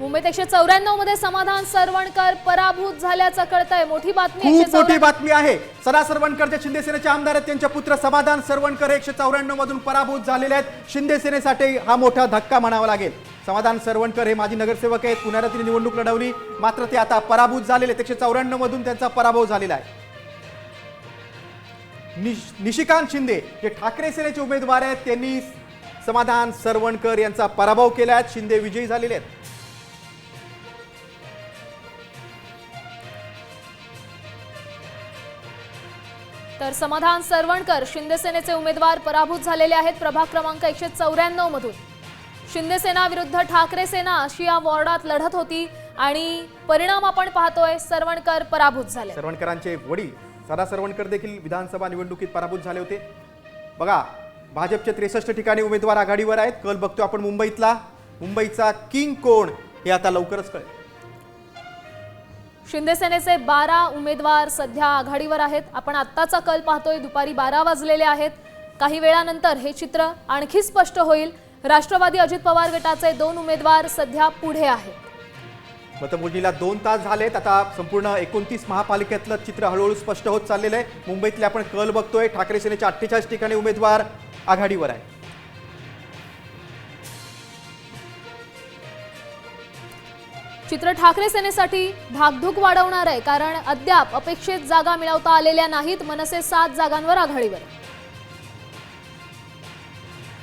मुंबईत एकशे चौऱ्याण्णवमध्ये समाधान सरवणकर पराभूत झाल्याचं कळतंय. मोठी बातमी खूप 194 मोठी बातमी आहे. सदा सरवणकर जे शिंदे सेनेचे आमदार आहेत. त्यांचे पुत्र समाधान सरवणकर एकशे चौऱ्याण्णव मधून पराभूत झालेले आहेत. शिंदे सेनेसाठी हा मोठा धक्का म्हणावा लागेल. समाधान सरवणकर हे माजी नगरसेवक आहेत. पुण्याला त्यांनी निवडणूक लढवली. मात्र ते आता पराभूत झालेले आहेत. एकशे चौऱ्याण्णव मधून त्यांचा पराभव झालेला आहे. निश- निशिकांत शिंदे जे ठाकरे सेनेचे उमेदवार आहेत. त्यांनी समाधान सरवणकर यांचा पराभव केला आहे. शिंदे विजयी झालेले आहेत. तर समाधान सरवणकर शिंदेसेनेचे उमेदवार पराभूत झालेले आहेत. प्रभाग क्रमांक एकशे चौऱ्याण्णव मधून. शिंदेसेना विरुद्ध ठाकरे सेना अशी या वॉर्डात लढत होती आणि परिणाम आपण पाहतोय सरवणकर पराभूत झाले. सरवणकरांचे वडील सदा सरवणकर देखील विधानसभा निवडणुकीत पराभूत झाले होते. बघा भाजपचे त्रेसष्ट ठिकाणी उमेदवार आघाडीवर आहेत. कल बघतो आपण मुंबईतला. मुंबईचा किंग कोण हे आता लवकरच कळेल. शिंदेसेनेचे बारा उमेदवार सध्या आघाडीवर आहेत. आपण आत्ताचा कल पाहतोय दुपारी बारा वाजलेले आहेत. काही वेळानंतर हे चित्र आणखी स्पष्ट होईल. राष्ट्रवादी अजित पवार गटाचे दोन उमेदवार सध्या पुढे आहेत. मतमोजणीला दोन तास झालेत. आता संपूर्ण एकोणतीस महापालिकेतलं चित्र हळूहळू स्पष्ट होत चाललेलं आहे. मुंबईतले आपण कल बघतोय. ठाकरे सेनेच्या अठ्ठेचाळीस ठिकाणी उमेदवार आघाडीवर आहे चित्र ठाकरे सेनेसाठी धाकधूक वाढवणार आहे कारण अद्याप अपेक्षित जागा मिळवता आलेल्या नाहीत मनसे सात जागांवर आघाडीवर.